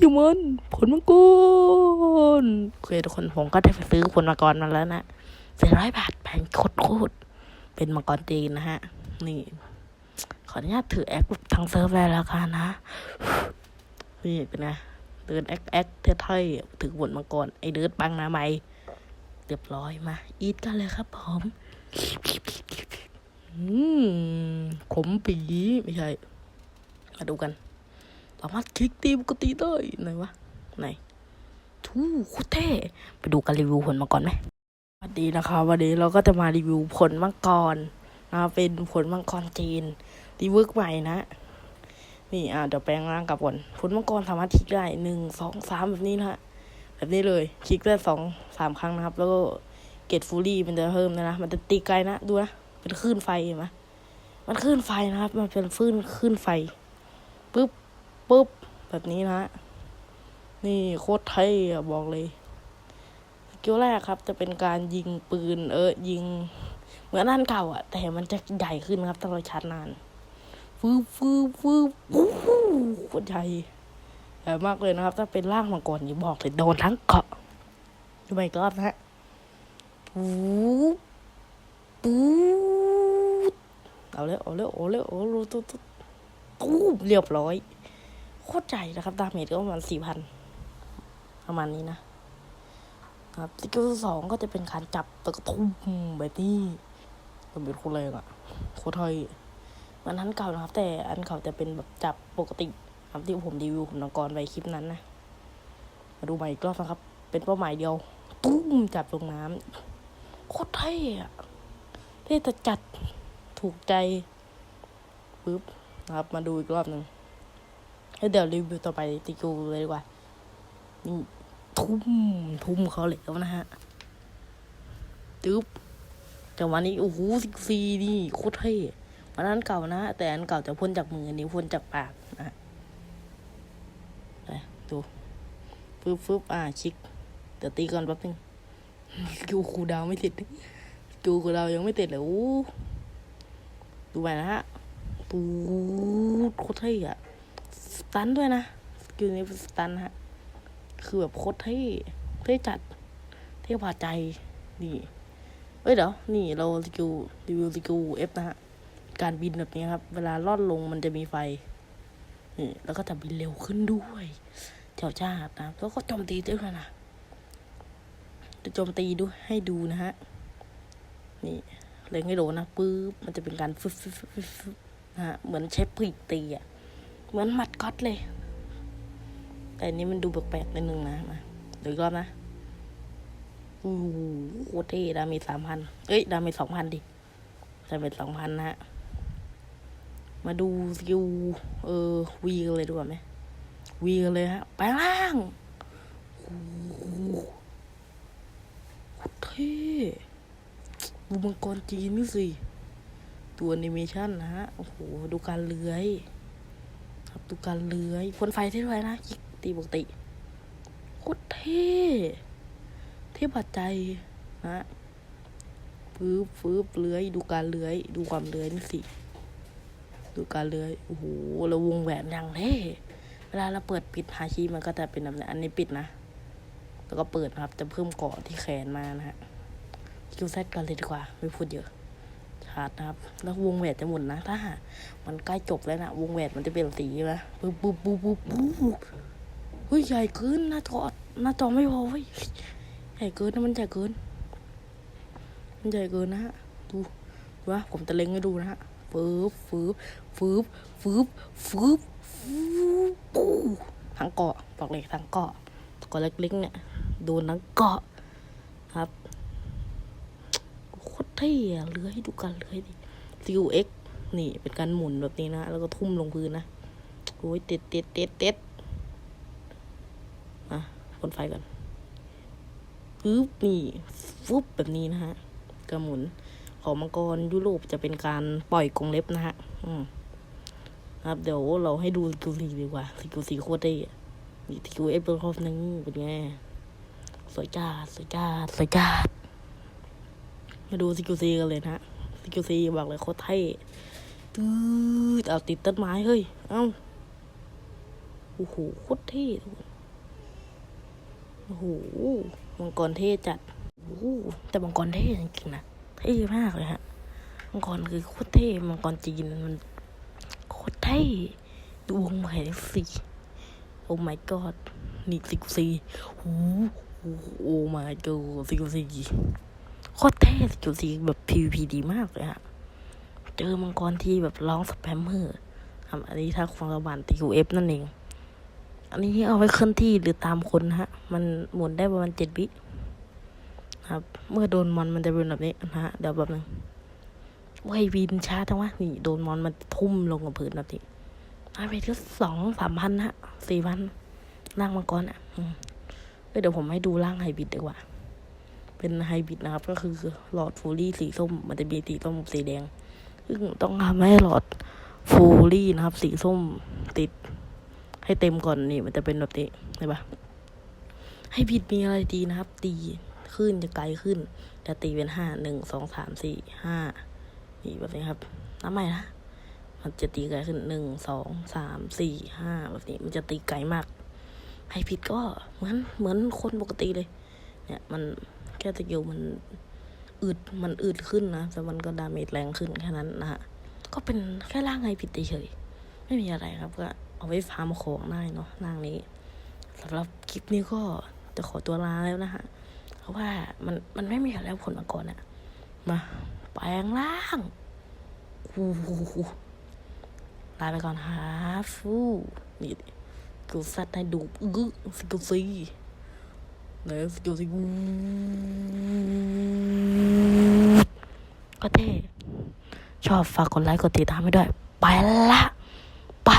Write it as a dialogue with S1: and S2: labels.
S1: จิมันผลมังกรโอเคทุกคนผมก็ได้ไปซื้อผลมังกรมาแล้วนะสี่ร้อยบาทแพงโคตรโคตรเป็นมังกรจีนนะฮะ นี่ ขออนุญาตถือแอคทางเซิร์ฟเลยแล้วกันนะ นี่เป็นไงเดินแอคแอคเท่ๆถือผลมังกรไอเดิร์ดบังนาไม่เรียบร้อยมา อีทกันเลยครับผมอืมขมปีไม่ใช่ มาดูกัน สามารถคลิกตีปกติได้ไหนวะไหนทูโคตรเท่ไปดูกันรีวิวผลมังกรไหมสวัสดีนะครับวันนี้เราก็จะมารีวิวผลมังกรนะเป็นผลมังกรจีนรีเวิร์กใหม่นะ นี่อะเดี๋ยวแปลงร่างกับก่อนผลมังกรสามารถคลิกได้หนึ่งสองสามแบบนี้นะฮะแบบนี้เลยคลิกได้สองสามครั้งนะครับ แล้วก็เกตฟูรี่มันจะเพิ่มนะนะมันจะตีไกลนะดูนะเป็นคลื่นไฟเห็นไหมมันคลื่นไฟนะครับ มันเป็นคลื่นคลื่นไฟปุ๊บ ปุ๊บ แบบนี้นะฮะ นี่โคตรเท่อะบอกเลยสกิลแรกครับ จะเป็นการยิงปืน เออ ยิง เหมือนอันเก่าอะแต่มันจะใหญ่ขึ้นครับถ้าเราชาร์จนาน ฟืบฟืบฟืบวู้ฮู้โคตรใหญ่ใหญ่มากเลยนะครับ ถ้าเป็นร่างมังกรนี่าบอกเลยโดนทั้งเกาะดูไปก็นะฮะปูปูเอาเลยเอาเลยเอาเลยเอาเลยตุ๊ตุ๊ตู้เรียบร้อย โคตรใหญ่นะครับ ดาเมจก็ประมาณสี่พันประมาณนี้นะ ครับสกิลสองก็จะเป็นการจับตะกระทุ่มแบบนี้มันเป็นโคตรแรงอะโคตรเท่มันอันเก่านะครับ แต่อันเก่าจะเป็นแบบจับปกติครับที่ผมรีวิวผมนกรไปคลิปนั้นนะมาดูใหม่อีกรอบนะครับ เป็นเป้าหมายเดียว ตุ้มจับลงน้ำโคตรเท่อะเท่แต่จัดถูกใจปึ๊บนะครับ มาดูอีกรอบหนึ่ง แล้วเดี๋ยวรีวิวต่อไปติกูเลยดีกว่าทุ่มทุ่มเขาเหลวนะฮะตึ๊บจังหวะนี้โอ้โหสิกซีนี่โคตรเท่อันนั้นเก่านะ แต่อันเก่าจะพ่นจากมืออันนี้พ่นจากปากนะไปดูฟึบฟึบอ่าชิกเดี๋ยวตีก่อนแป๊บนึงกิวคูดาวไม่เสร็จกิวคูดาวยังไม่เสร็จเลยโอ้ดูไปนะฮะปูดโคตรเท่อะ ตันด้วยนะสกิลนี้เป็นสตันฮะ คือแบบโคตรเท่เท่จัด เท่พอใจ นี่ เอ้ยเดี๋ยว นี่เราสกิลรีวิวสกิลเอฟนะฮะ การบินแบบนี้ครับ เวลาล่อนลงมันจะมีไฟ นี่ แล้วก็จะบินเร็วขึ้นด้วยเจ้าจ้าดนะ แล้วก็โจมตีด้วยนะ จะโจมตีด้วยให้ดูนะฮะ นี่เล็งให้โดนนะปึ๊บ มันจะเป็นการฟึบฟึบฟึบฟึบนะฮะ เหมือนใช้ปรีกตีอะ เหมือนหมัดก๊อตเลย แต่อันนี้มันดูแปลกๆนิดนึงนะมาเดี๋ยวอีกรอบนะโอู้หูโคตรเท่ดาเมจสามพันเอ้ย ดาเมจสองพันดิดาเมจสองพันนะฮะ มาดูสกิลเออวีกันเลยดีกว่าไหมวีกันเลยฮะ ไปล่างโอ้โหโคตรเท่ดูมังกรจีนนี่สิ ตัวแอนิเมชันนะฮะ โอ้โห ดูการเลื้อย ครับดูการเลื้อยพ่นไฟได้ด้วยนะยิกตีปกติโคตรเท่เท่บัดใจนะฟื้บฟื้บเลื้อยดูการเลื้อย ดูความเลื้อยนี่สิ ดูการเลื้อยโอ้โหแล้วงแหวนอย่างเท่เวลาเราเปิดปิดฮาชิมันก็จะเป็นแบบนี้อันนี้ปิดนะ แล้วก็เปิดครับ จะเพิ่มเกาะที่แขนมานะฮะคิวเซตกันเลยดีกว่า ไม่พูดเยอะ ชาร์จนะครับ แล้ววงแหวนจะหมุนนะ ถ้ามันใกล้จบแล้วนะวงแหวนมันจะเป็นสีนะปุ๊บปุ๊บปุ๊บปุ๊บปุ๊บเฮ้ยใหญ่เกินหน้าจอหน้าจอไม่พอเว้ยใหญ่เกินนะมันใหญ่เกิน มันใหญ่เกินนะฮะดูดูว่าผมจะเล็งให้ดูนะฮะฟืบฟืบฟืบฟืบฟืบฟืบปูทั้งเกาะบอกเลยทั้งเกาะเกาะเล็กๆเนี่ยโดนทั้งเกาะครับ ท่อะเลื้อยดูกันเลื้อยดิซิวเอ็กนี่เป็นการหมุนแบบนี้นะแล้วก็ทุ่มลงพื้นนะโอ้ยเต็ดเต็ดเต็ดเต็ดอะพ่นไฟก่อนปึ๊บนี่ฟุบแบบนี้นะฮะกระหมุนของมังกรยุโรปจะเป็นการปล่อยกรงเล็บนะฮะ อืมครับเดี๋ยวเราให้ดูสกิลสีดีกว่าสกิลสีโคตรเท่อะนี่สกิลเอฟเป็นคอฟนึงเป็นไงสวยจ้าสวยจ้าสวยจ้า มาดูสกิลซีกันเลยนะฮะสกิลซีบอกเลยโคตรเท่ตืดเอาติดต้นไม้เฮ้ย เอ้า โอ้โหโคตรเท่ทุกคนโอ้โหมังกรเท่จัดโอ้โหแต่มังกรเท่จริงๆนะเท่มากเลยฮะมังกรคือโคตรเท่มังกรจีนมันโคตรเท่ดวงใหม่สิโอ้ my god นี่สิบสี่โอ้โหโอ้ my god สิบสี่โคตรเท่สิบสี่แบบ PVP ดีมากเลยฮะ เจอมังกรที่แบบร้องสแปมเมอร์ครับอันนี้ถ้าความระบาดติวเอฟนั่นเอง อันนี้เอาไว้เคลื่อนที่หรือตามคนฮะ มันหมุนได้ประมาณเจ็ดวิครับ เมื่อโดนมอนมันจะเป็นแบบนี้นะฮะ เดี๋ยวแบบนึงว่ายวินช้าจังวะนี่โดนมอนมันทุ่มลงกับพื้นนาทีมาไปที่สองสามพันฮะสี่พันร่างมังกรอะเดี๋ยวผมให้ดูร่างไฮบิดดีกว่า เป็นไฮบริดนะครับ ก็คือหลอดฟูรี่สีส้ม มันจะมีสีส้มสีแดง ซึ่งต้องทำให้หลอดฟูรี่นะครับ สีส้มติด ให้เต็มก่อนนี่มันจะเป็นแบบนี้เห็นปะให้ผิดมีอะไรดีนะครับ ตีขึ้นจะไกลขึ้น จะตีเป็นห้าหนึ่งสองสามสี่ห้านี่แบบนี้ครับนับใหม่นะมันจะตีไกลขึ้นหนึ่งสองสามสี่ห้าแบบนี้ มันจะตีไกลมากให้ผิดก็เหมือนเหมือนคนปกติเลย เนี่ยมัน แค่สกิลมันอืดมันอืดขึ้นนะ แต่มันก็ดาเมจแรงขึ้นแค่นั้นนะฮะ ก็เป็นแค่ร่างไงผิดเฉยไม่มีอะไรครับ ก็เอาไว้ฟาร์มของได้เนาะร่างนี้สำหรับคลิปนี้ก็จะขอตัวลาแล้วนะฮะ เพราะว่ามันมันไม่มีอะไรแล้วผลมาก่อนอะมาแปลงร่างฮู้ลาไปก่อนฮะฟูนี่กูซัดให้ดูอึ้งสกิลซี เนี่ยสกิลซีก็เท่ชอบฝากกดไลค์กดติดตามให้ด้วย ไปละ ไป